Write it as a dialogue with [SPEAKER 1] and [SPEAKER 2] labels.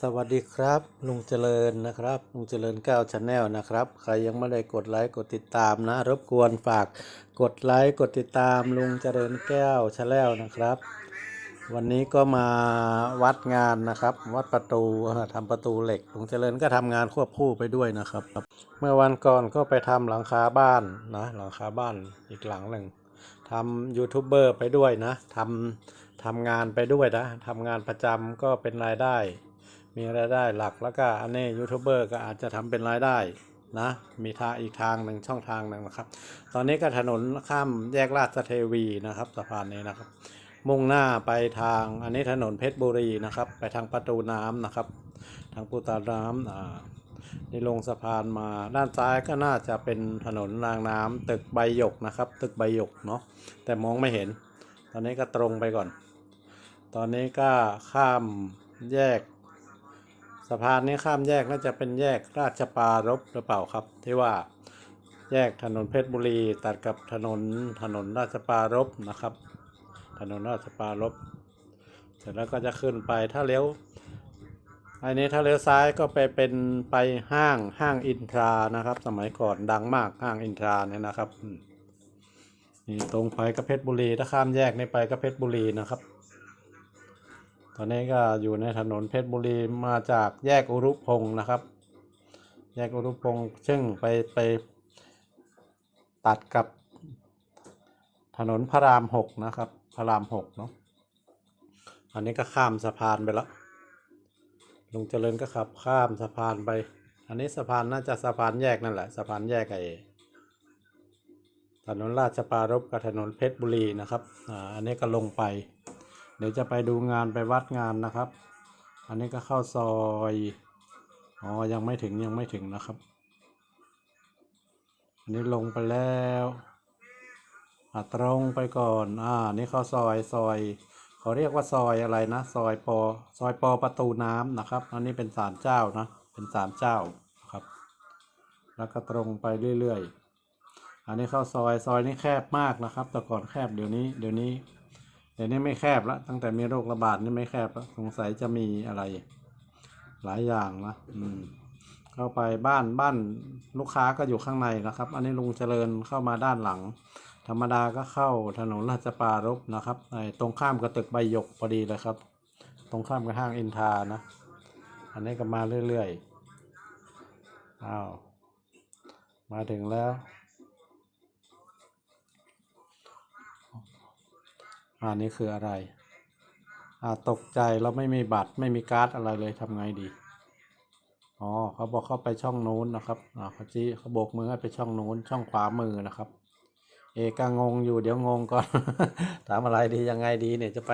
[SPEAKER 1] สวัสดีครับลุงเจริญนะครับลุงเจริญก้าวชาแนลนะครับ ใครยังไม่ได้กดไลค์กดติดตามนะ รบกวนฝากกดไลค์กดติดตามลุงเจริญแก้วชาแนลนะครับ วันนี้ก็มาวัดงานนะครับ วัดประตูเอ่อทำประตูเหล็กลุงเจริญก็ทำงานควบคู่ไปด้วยนะครับ เมื่อวันก่อนก็ไปทำหลังคาบ้านนะหลังคาบ้านอีกหลังหนึ่งทำยูทูบเบอร์ไปด้วยนะทำทำงานไปด้วยนะทำงานประจำก็เป็นรายได้ มีรายได้หลักแล้วก็อันนี้ยูทูบเบอร์ก็อาจจะทำเป็นรายได้นะมีทางอีกทางหนึ่งช่องทางหนึ่งนะครับ ตอนนี้ก็ถนนข้ามแยกราชเทวีนะครับสะพานนี้นะครับ มุ่งหน้าไปทางอันนี้ถนนเพชรบุรีนะครับ ไปทางประตูน้ำนะครับ ทางประตูน้ำอ่านี่ลงสะพานมาด้านซ้ายก็น่าจะเป็นถนนรางน้ำตึกใบหยกนะครับ ตึกใบหยกเนาะแต่มองไม่เห็น ตอนนี้ก็ตรงไปก่อน ตอนนี้ก็ข้ามแยก สะพานนี้ข้ามแยกน่าจะเป็นแยกราชปารภหรือเปล่าครับ ที่ว่าแยกถนนเพชรบุรีตัดกับถนนถนนราชปารภนะครับ ถนนราชปารภเสร็จแล้วก็จะขึ้นไปถ้าเลี้ยวอันนี้ถ้าเลี้ยวซ้ายก็ไปเป็นไปห้างห้างอินทรานะครับ สมัยก่อนดังมากห้างอินทราเนี่ยนะครับนี่ตรงไปก็เพชรบุรีถ้าข้ามแยกนี้ไปก็เพชรบุรีนะครับ ตอนนี้ก็อยู่ในถนนเพชรบุรีมาจากแยกอุรุพงศ์นะครับ แยกอุรุพงศ์ซึ่งไปไปตัดกับถนนพระรามหกนะครับ พระรามหกเนาะอันนี้ก็ข้ามสะพานไปแล้วลุงเจริญก็ขับข้ามสะพานไป อันนี้สะพานน่าจะสะพานแยกนั่นแหละสะพานแยกไอ้ถนนราชปรารภกับถนนเพชรบุรีนะครับอ่าอันนี้ก็ลงไป เดี๋ยวจะไปดูงานไปวัดงานนะครับ อันนี้ก็เข้าซอยอ๋อยังไม่ถึงยังไม่ถึงนะครับ อันนี้ลงไปแล้วอะตรงไปก่อนอ่านี่เข้าซอยซอยเขาเรียกว่าซอยอะไรนะ ซอยปอซอยปอประตูน้ำนะครับ อันนี้เป็นศาลเจ้านะเป็นศาลเจ้าครับ แล้วก็ตรงไปเรื่อยๆอันนี้เข้าซอยซอยนี้แคบมากนะครับ แต่ก่อนแคบเดี๋ยวนี้เดี๋ยวนี้ เดี๋ยวนี้ไม่แคบแล้วตั้งแต่มีโรคระบาดนี่ไม่แคบแล้วสงสัยจะมีอะไร หลายอย่างนะอืม เข้าไปบ้านบ้านลูกค้าก็อยู่ข้างในนะครับ อันนี้ลุงเจริญเข้ามาด้านหลัง ธรรมดาก็เข้าถนนราชปรารภนะครับไอ้ตรงข้ามกับตึกใบหยกพอดีเลยครับ ตรงข้ามกับห้างอินทานะ อันนี้ก็มาเรื่อยๆอ้าวมาถึงแล้ว อันนี้คืออะไรอ่าตกใจเราไม่มีบัตรไม่มีการ์ดอะไรเลยทำไงดีอ๋อเขาบอกเข้าไปช่องนู้นนะครับอ่าเขาชี้เขาโบกมือให้ไปช่องนู้นช่องขวามือนะครับ เอกงงอยู่เดี๋ยวงงก่อน ถามอะไรดียังไงดีเนี่ยจะไป